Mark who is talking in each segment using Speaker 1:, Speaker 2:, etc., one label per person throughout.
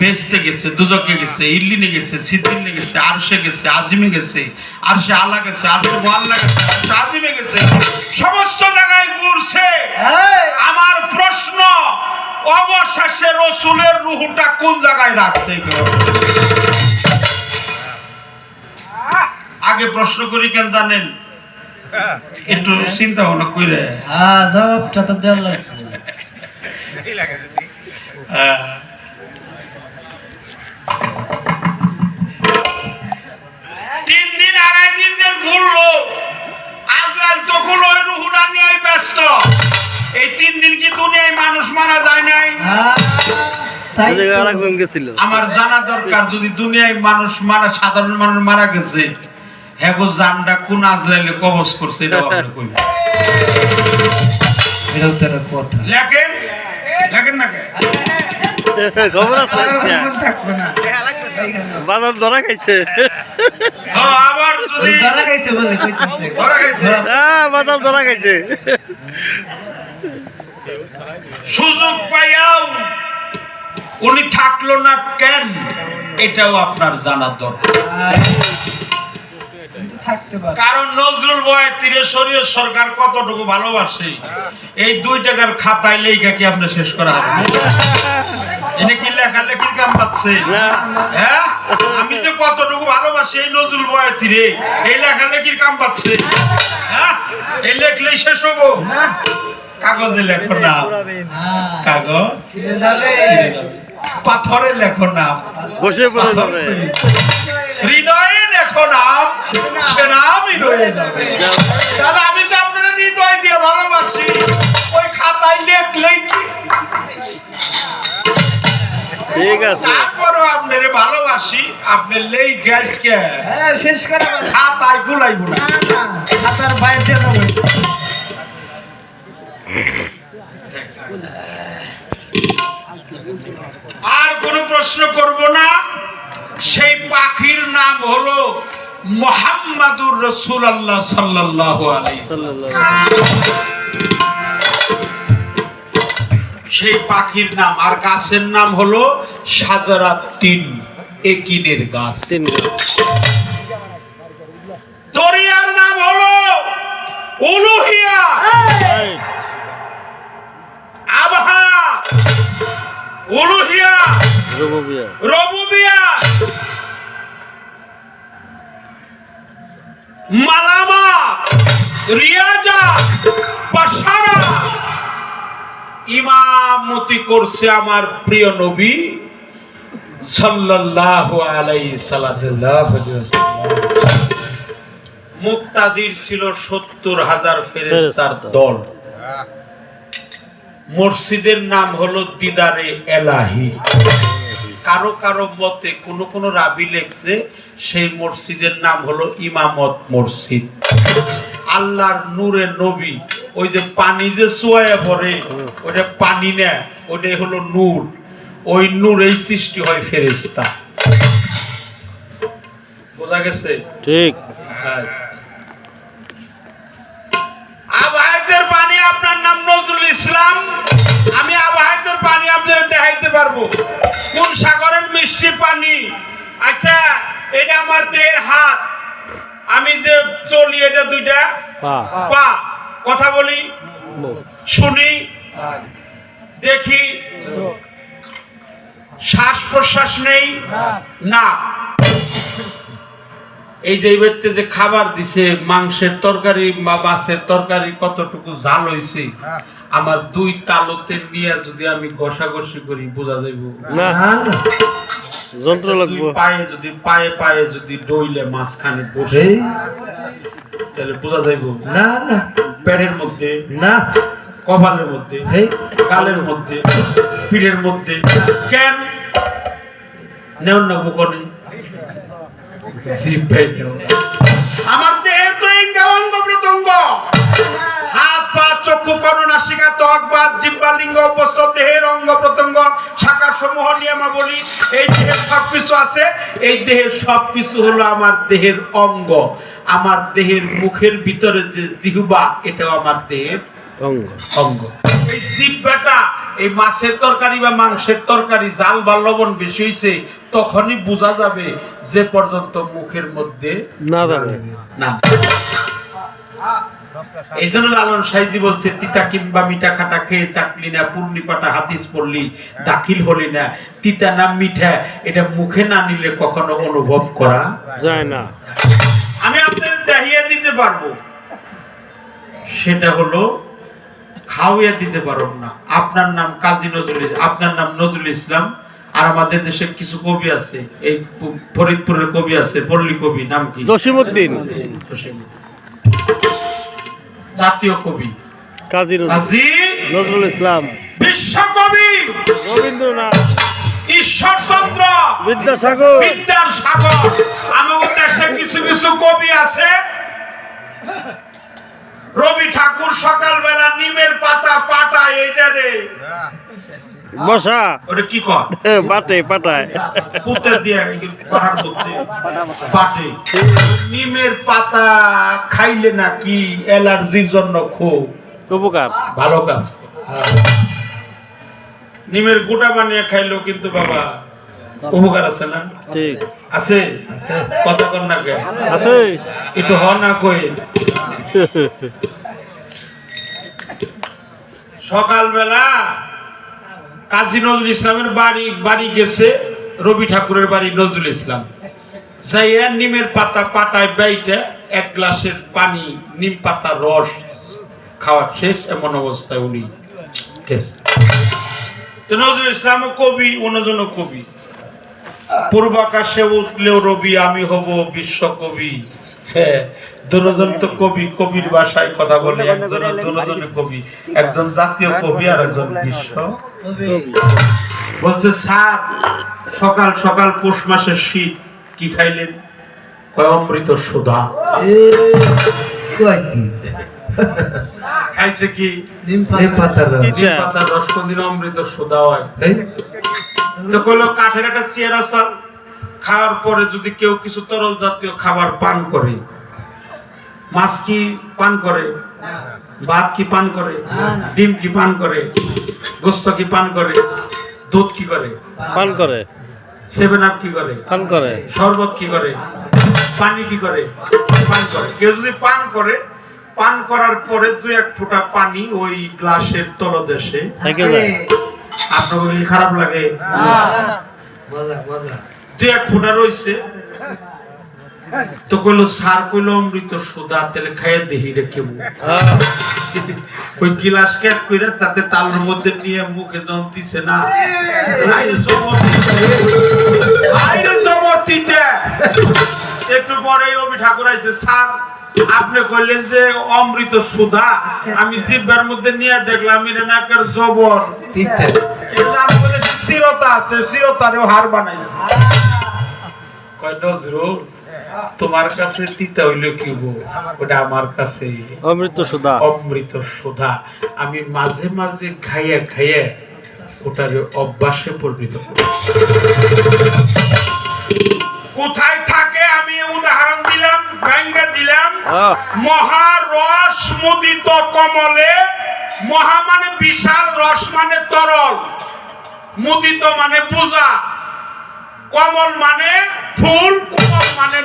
Speaker 1: বেসতে গেছে দুজকে গেছে ইল্লিনে গেছে সিদ্দিনে গেছে আরশে গেছে আজিমে গেছে আরশে আলা গেছে আরশে মোয়াল্লা গেছে আরশে আজিমে গেছে। সমস্ত জায়গায় ঘুরছে। আমার প্রশ্ন অবশেষে রসুলের রুহুটা কোন জায়গায় রাখছে? আগে প্রশ্ন করি কেন জানেন? একটু চিন্তা ভাবনা করে
Speaker 2: হ্যাঁ জবাবটা তো দেওয়ার লাগছে
Speaker 1: আহ, দিন আড়াই দিন দিন ঘুরলো আজরাল তখন ওই রুহুটা নিয়ে ব্যস্ত এই তিন দিন কি দুনিয়ায় মানুষ মারা যায় নাই
Speaker 2: হ্যাঁ, তাই তো।
Speaker 3: আরেকজন গেছিল
Speaker 1: আমার জানা দরকার যদি দুনিয়ায় মানুষ মারা সাধারণ মানুষ মারা গেছে হ্যাঁ জানটা কোন আজরাইলে কবজ করছে এটা আপনি
Speaker 2: কথা
Speaker 1: লেখেন লেখেন না কেন?
Speaker 3: খবর আছে
Speaker 2: থাকবে না
Speaker 3: বাজার ধরা খাইছে।
Speaker 1: ও,
Speaker 2: ধরা খাইছে বলে কইতেছে।
Speaker 1: ধরা খাইছে?
Speaker 3: হ্যাঁ বাজার ধরা খাইছে।
Speaker 1: সুযোগ পাইয়াও উনি থাকল না কেন? এটাও আপনার জানা দরকার।
Speaker 2: থাকতে পারে।
Speaker 1: কারণ নজরুল বয় তীরে শরীয় সরকার কতটুকু ভালোবাসে? এই দুই টাকার খাতায় লেখা কি আপনি শেষ করা হবে? এনে কি লেখা লেখির কাম পাচ্ছে হ্যাঁ? আমি যে কতটুকু ভালোবাসি এই নজরুল বয় তীরে এই লেখা লেখির কাম পাচ্ছে হ্যাঁ? এই লেখলেই শেষ হব। কাগজে লেখো নাম
Speaker 2: হ্যাঁ।
Speaker 1: কাগজ?
Speaker 2: ছিঁড়ে যাবে।
Speaker 1: পাথরে লেখো নাম
Speaker 3: বসে পড়ে যাবে।
Speaker 1: হৃদয়ে লেখো নাম সে নামই রয়ে যাবে। তাহলে আমি তো আপনাদের হৃদয় দিয়ে ভালোবাসি। ওই খাতায় লেখলেই কি?
Speaker 3: ঠিক আছে।
Speaker 1: তারপরও আপনারে ভালোবাসি আপনি লেই গ্যাসকে
Speaker 2: হ্যাঁ শেষ করা বলে।
Speaker 1: খাতায় গুলাইব না।
Speaker 2: না না বাইরে দিয়ে দেবো।
Speaker 1: আর কোনো প্রশ্ন করব না। সেই পাখির নাম হলো মোহাম্মদুর রসুল আল্লাহ সাল্লাহ সেই পাখির নাম আর গাছের নাম হলো সাজারাত তিন একিনের গাছ। দরিয়ার নাম হলো উলুহিয়া। আবহা। উলুহিয়া। রিয়াজা বাসারা। ইমামতি করছে আমার প্রিয় নবী সাল্লাল্লাহু আলাইহি মুক্তাদির ছিল সত্তর হাজার ফেরেস্তার দল। মসজিদের নাম হলো দিদারে এলাহি। কারও কারও মতে কোন কোন রাবি লেখছে সেই মসজিদের নাম হলো ইমামত মসজিদ। আল্লাহর নূরে নবী ওই যে পানি যে সোয়া পড়ে ওটা পানি না ওটাই হলো নূর। ওই নূরেই সৃষ্টি হয় ফেরেস্তা বোঝা গেছে?
Speaker 3: ঠিক।
Speaker 1: হ্যাঁ। পানি আপনার নাম নজরুল ইসলাম। আমি আবহায়তের পানি আপনাদের দেখাইতে পারব। কোন সাগরের মিষ্টি পানি? আচ্ছা এটা আমার দেহের হাত। আমি যে চলি এটা দুইটা
Speaker 3: পা।
Speaker 1: কথা বলি শুনি দেখি শ্বাস প্রশ্বাস নেই না। এই যে ব্যক্তি যে খাবার দিছে মাংসের তরকারি বা মাছের তরকারি কতটুকু জাল হইছে আমার দুই তালতে নিয়ে যদি আমি ঘষাঘষি করি বোঝা যাইব।
Speaker 3: না। যন্ত্র
Speaker 1: দুই
Speaker 3: লাগবো।
Speaker 1: পায়ে যদি পায়ে পায়ে যদি ডইলে মাঝখানে বসে তাহলে বোঝা যাইব।
Speaker 2: না না।
Speaker 1: পেটের মধ্যে
Speaker 2: না।
Speaker 1: কপালের মধ্যে
Speaker 2: এই।
Speaker 1: গালের মধ্যে পিঠের মধ্যে কেন নেওয়ার না বুকনে? আমার দেহে তো এই অঙ্গ প্রত্যঙ্গ চক্ষু করুণাসিকা ত্বক বাদ জিব্বা লিঙ্গ উপস্থ দেহের অঙ্গ প্রত্যঙ্গ শাখা সমূহ নিয়মাবলী এই দেহের সবকিছু আছে। এই দেহের সবকিছু হলো আমার দেহের অঙ্গ। আমার দেহের মুখের ভিতরে যে জিহুবা এটাও আমার দেহের
Speaker 3: অঙ্গ।
Speaker 1: অঙ্গ। এই জিব্বাটা এই মাছের তরকারি বা মাংসের তরকারি জাল বা লবণ বেশি হয়েছে তখনই বোঝা যাবে যে পর্যন্ত মুখের মধ্যে
Speaker 3: না
Speaker 1: না। এই জন্য লালন সাইজি বলছে তিতা কিংবা মিঠা খাটা খেয়ে চাকলি না পূর্ণি পাটা হাতিস পড়লি দাখিল হলি না। তিতা না মিঠা এটা মুখে না নিলে কখনো অনুভব করা
Speaker 3: যায় না।
Speaker 1: আমি আপনাদের দেখিয়ে দিতে পারব। সেটা হলো খাওয়াইয়া দিতে পারব না। আপনার নাম কাজী নজরুল আপনার নাম নজরুল ইসলাম আর আমাদের দেশে কিছু কবি আছে। এই ফরিদপুরের কবি আছে পল্লী কবি নাম কি?
Speaker 3: জসিমউদ্দিন।
Speaker 1: জসিম। জাতীয় কবি।
Speaker 3: কাজী নজরুল- ইসলাম।
Speaker 1: বিশ্বকবি
Speaker 3: রবীন্দ্রনাথ।
Speaker 1: ঈশ্বরচন্দ্র
Speaker 3: বিদ্যাসাগর।
Speaker 1: বিদ্যাসাগর। আমাদের দেশে কিছু কিছু কবি আছে। রবি ঠাকুর সকালবেলা নিমের পাতা পাতা এইটা রে।
Speaker 3: মশা
Speaker 1: ওটা কি কর?
Speaker 3: বাটে পাটায়।
Speaker 1: পুঁতে দিয়ে পাহাড় নিমের পাতা খাইলে নাকি অ্যালার্জির জন্য খুব।
Speaker 3: উপকার।
Speaker 1: ভালো কাজ। নিমের গোটা বানিয়ে খাইলেও কিন্তু বাবা উপকার আছে না?
Speaker 3: ঠিক।
Speaker 1: আছে? কথা কর না কে?
Speaker 3: আছে।
Speaker 1: একটু হ না কই সকালবেলা কাজী নজরুল ইসলামের বাড়ি বাড়ি গেছে রবি ঠাকুরের বাড়ি নজরুল ইসলাম। যাইয়া নিমের পাতা পাটায় বাইটা এক গ্লাসের পানি, নিম পাতার রস খাওয়ার শেষ, এমন অবস্থায় উনি গেছে। তো নজরুল ইসলামও কবি অন্যজন কবি। পূর্বাকাশে উঠলেও রবি, আমি হব বিশ্বকবি হ্যাঁ দুজন তো কবি কবির ভাষায় কথা বলে একজন দুজনে কবি একজন জাতীয় কবি আর একজন বিশ্ব বলছে স্যার সকাল সকাল পৌষ মাসের শীত কি খাইলেন? অমৃত সুধা? খাইছে কি?
Speaker 2: রস।
Speaker 1: রস কোনদিন অমৃত সুধা হয়। তো কইলো কাঠের একটা চেয়ার আসার খাওয়ার পরে যদি কেউ কিছু তরল জাতীয় খাবার পান করে মাছ কি পান করে ভাত কি পান করে ডিম কি পান করে গোস্ত কি পান করে দুধ কি করে?
Speaker 3: পান করে।
Speaker 1: সেভেন আপ কি করে?
Speaker 3: পান করে।
Speaker 1: শরবত কি করে? পানি কি করে? পান করে। কেউ যদি পান করে পান করার পরে দুই এক ফোঁটা পানি ওই গ্লাসের তলদেশে
Speaker 3: থেকে যায়।
Speaker 1: আপনার খারাপ লাগে। দুই এক ফোঁটা রইছে তো কইলো সার কইলো অমৃত সুদা তেলে খাইয়ে দেহি রে কেমন
Speaker 3: আহ,
Speaker 1: ওই গিলাস ক্যাপ কইরা তাতে তালের মধ্যে নিয়ে মুখে যখন দিছে না। একটু পরে রবি ঠাকুর আইছে স্যার আপনি কইলেন যে অমৃত সুধা আমি জিব্বার মধ্যে নিয়ে দেখলাম এটা নাকের জবর। চিরতা আছে চিরতারেও হার বানাইছে। কয় নজরুল তোমার কাছে তিতা হইল কি ওটা আমার কাছে।
Speaker 3: অমৃত সুধা
Speaker 1: অমৃত সুধা আমি মাঝে মাঝে খাইয়া খাইয়া ওটার অভ্যাসে পরিণত কোথায় থাকে আমি উদাহরণ দিলাম ব্যঙ্গা দিলাম।
Speaker 3: আহ,
Speaker 1: মহারস মুদিত কমলে মহা মানে বিশাল রস মানে তরল। মুদিত মানে পূজা। কমল মানে ফুল কোমল মানে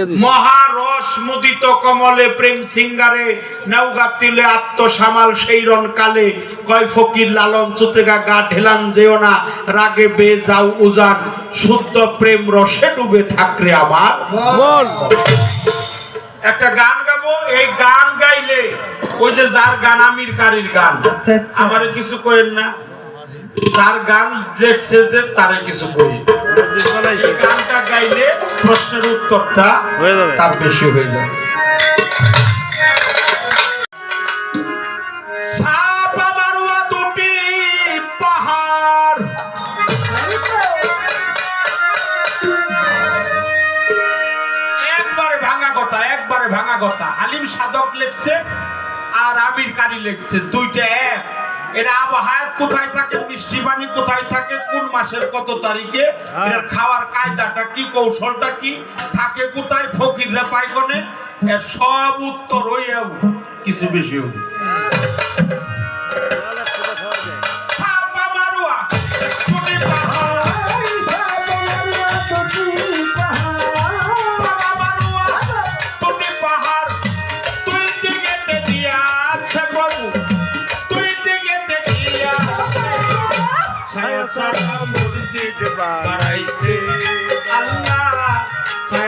Speaker 3: দিছে।
Speaker 1: মহারস মুদিত কমলে প্রেম সিঙ্গারে নৌগা তিলে আত্মসামাল সেই রন কালে কয় ফকির লালন চুতেগা গা ঢেলান যেও না রাগে বে যাও উজান। শুদ্ধ প্রেম রসে ডুবে থাকরে আমার
Speaker 3: মন
Speaker 1: একটা গান গাবো এই গান গাইলে ওই যে যার গান আমির কারির গান
Speaker 2: আচ্ছা, আচ্ছা।
Speaker 1: আমারে কিছু কইেন না? যার গান লেখছে যে তারে কিছু কই এই গানটা গাইলে প্রশ্নের উত্তরটা
Speaker 3: হয়ে যাবে।
Speaker 1: তার বেশি হয়ে যাবে। সাপা মারুয়া দুটি পাহাড়। একবারে ভাঙা কথা একবারে ভাঙা কথা। হালিম সাধক লেখছে আর আমির কারি লেখছে। দুইটা এক। এরা আবহাওয়াত কোথায় থাকে মিষ্টি পানি কোথায় থাকে কোন মাসের কত তারিখে এর খাওয়ার কায়দাটা কি কৌশলটা কি থাকে কোথায় ফকিররা পাইকনে এর সব উত্তর কিছু বেশি হবে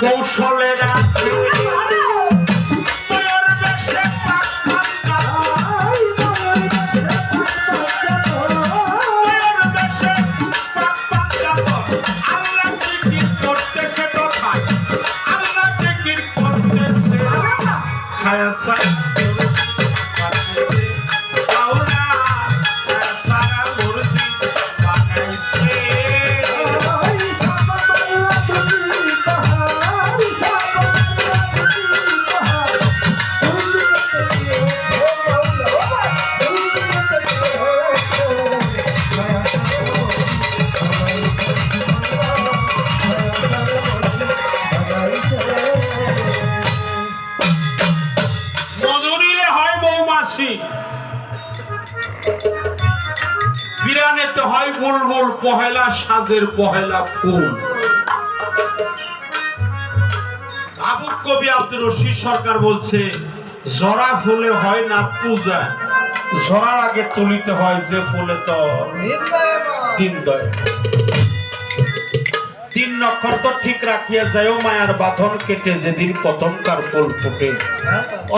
Speaker 1: কৌশলে পহেলা সাজের পহেলা ফুল। ভাবুক কবি আব্দুল রশিদ সরকার বলছে জরা ফুলে হয় না পূজা। জরার আগে তুলিতে হয় যে ফুলে তো তিন দয়। তিন নক্ষত্র ঠিক রাখিয়া যায় মায়ার বাঁধন কেটে যেদিন প্রথমকার ফুল ফুটে।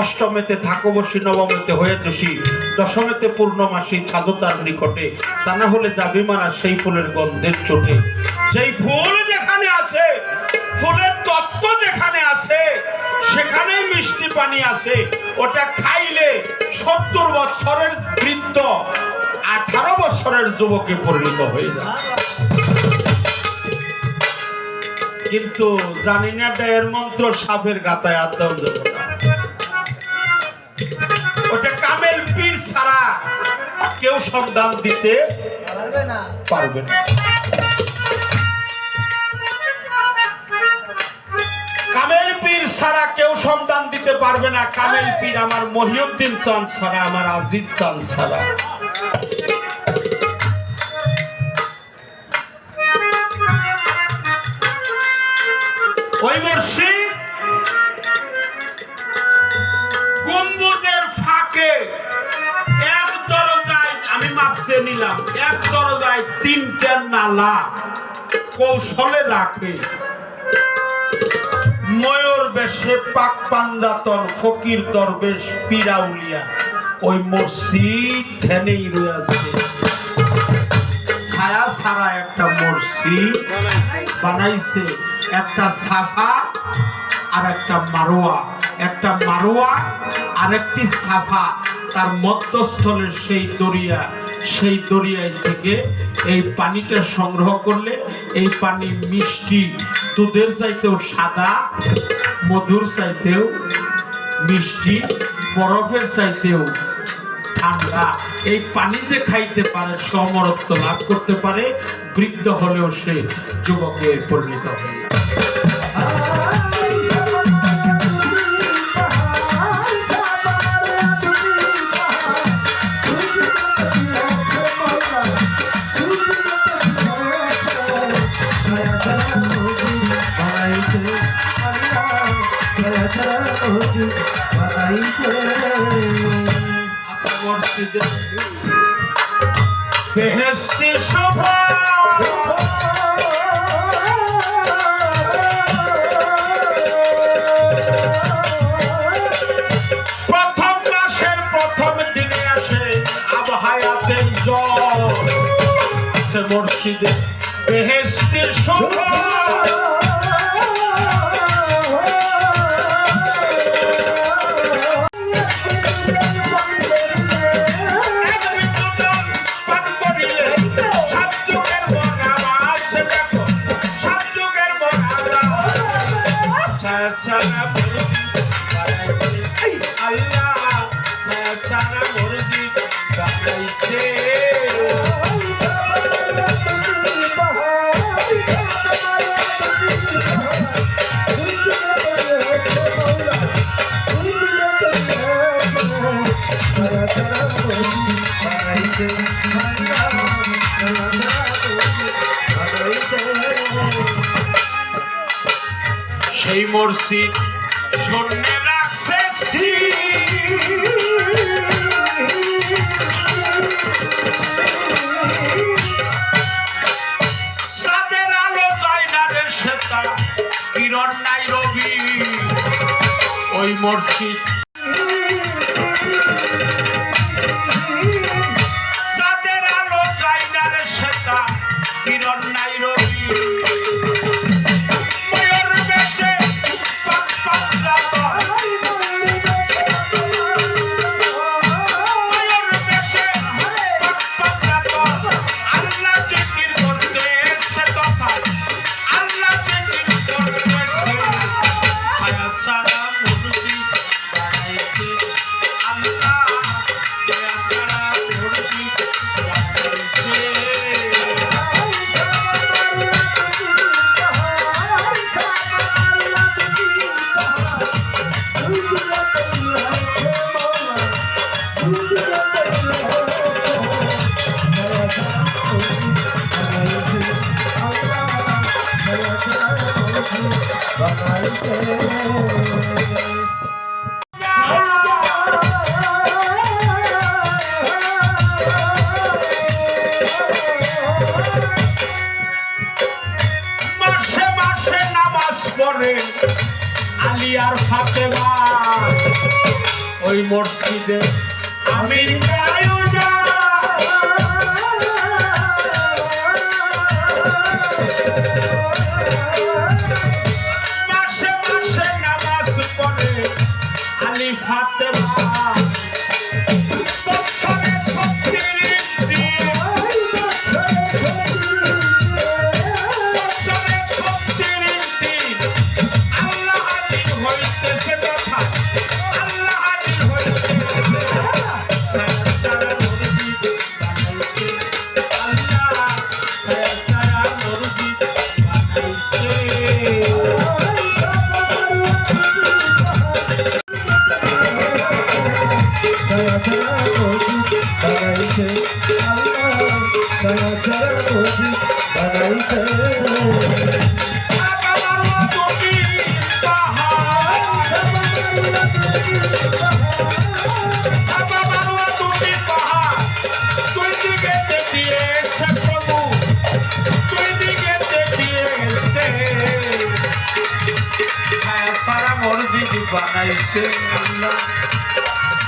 Speaker 1: অষ্টমেতে থাকবসী নবমেতে হয়ে দোষী। দশমেতে পূর্ণমাসী ছাদতার নিকটে। তা না হলে যাবি মারা সেই ফুলের গন্ধের চোটে। যেই ফুল যেখানে আছে, ফুলের তত্ত্ব যেখানে আছে সেখানে মিষ্টি পানি আছে। ওটা খাইলে সত্তর বছরের বৃদ্ধ আঠারো বছরের যুবকে পরিণত হয়ে যায়। কিন্তু জানি না এর মন্ত্র সাপের গাতায় আদম দেব ওটা কামেল পীর ছাড়া কেউ সন্ধান দিতে পারবে না। কামেল পীর ছাড়া কেউ সন্ধান দিতে পারবে না। কামেল পীর আমার মহিউদ্দিন চান ছাড়া আমার আজিজ চান ছাড়া। ওই মসজিদ গম্বুজের ফাঁকে এক দরজায়, আমি মাপছে নিলাম, এক দরজায় তিনটা নালা কৌশলে রাখে। ময়ূর বেশে, পাক পাঞ্জাতন ফকির দরবেশ পিরাউলিয়া ওই মসজিদ ধ্যানেই রয়েছে ছায়া ছাড়া একটা মসজিদ বানাইছে। একটা সাফা আর একটা মারোয়া। একটা মারোয়া আর একটি সাফা। তার মধ্যস্থলের সেই দরিয়া। সেই দরিয়ায় থেকে এই পানিটা সংগ্রহ করলে এই পানি মিষ্টি। দুধের চাইতেও সাদা, মধুর চাইতেও মিষ্টি, বরফের চাইতেও ঠান্ডা। এই পানি যে খাইতে পারে সমরত্ব লাভ করতে পারে। বৃদ্ধ হলেও সে যুবকে পরিণত হয়ে
Speaker 2: see
Speaker 1: this. মসজিদ শূন্যে রাখছে সাদের আলো বাইনারে সেতা কিরণ নাই রবি। ওই মসজিদ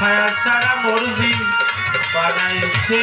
Speaker 1: বানাইছে ছাড়া মর্জি বানাইছে।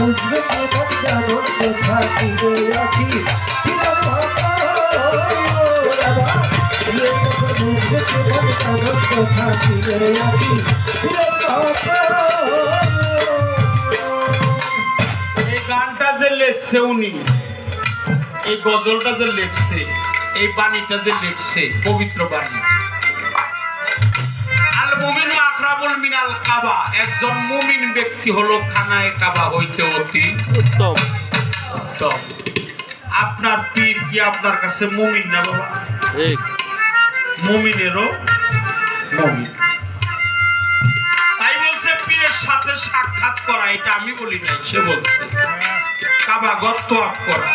Speaker 1: এই গানটা যে লেখছে উনি, এই গজলটা যে লেখছে, এই বাণীটা যে লেখছে, পবিত্র বাণী। আল মুমিন মিনাল কাবা একজন মুমিন ব্যক্তি হলো খানায় কাবা হইতে অতি
Speaker 3: উত্তম।
Speaker 1: উত্তম। আপনার পীর কি আপনার কাছে মুমিন না বাবা?
Speaker 3: ঠিক।
Speaker 1: মুমিনেরও মুমিন। তাই বলছে পীরের সাথে সাক্ষাৎ করা এটা আমি বলি নাই সে বলছে। কাবা গর্ত আপ করা।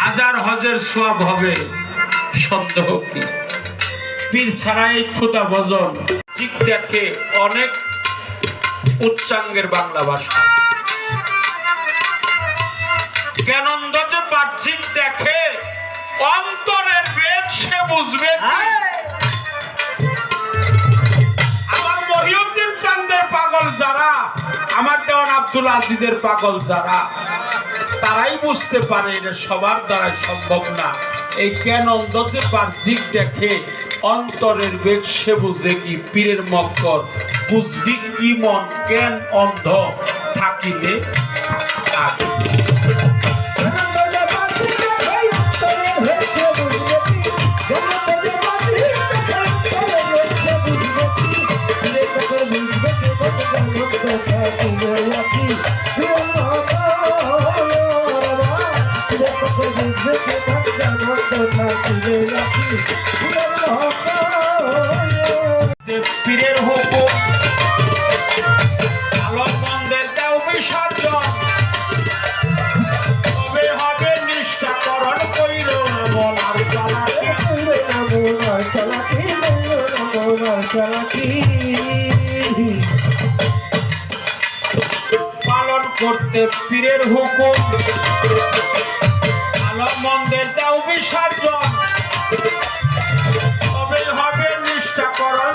Speaker 1: হাজার হজের সব হবে সন্দেহ কি? পীর ছাড়া এই ক্ষুদা ভজন ঠিক দেখে অনেক উচ্চাঙ্গের বাংলা ভাষা। কেনন্দ যে বাহ্যিক দেখে? অন্তরের বেদ সে বুঝবে। পাগল যারা, আমার দেওয়ান আব্দুল আজিজের পাগল যারা, তারাই বুঝতে পারে এটা সবার দ্বারাই সম্ভব না। এই কেন অন্ধতে বাহ্যিক দেখে অন্তরের বেগ সে বুঝে কি পীরের মক্কর। বুঝবি কি মন কেন অন্ধ থাকিলে থাকে পীরের হুকুম। আলোক মন্দের দাও বিসর্জন। তবে হবে নিষ্ঠাকরণ কইল না বলার চালাকি পালন করতে পীরের হুকুম। আলোক মন্দের দাও বিসর্জন। তবে হবে নিষ্ঠাকরণ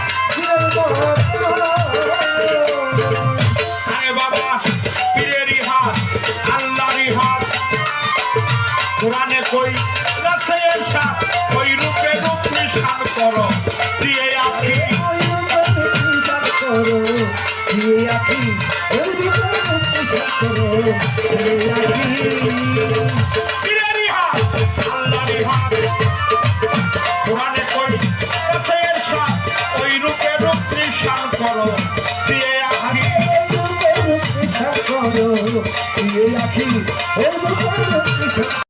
Speaker 1: পীরেরই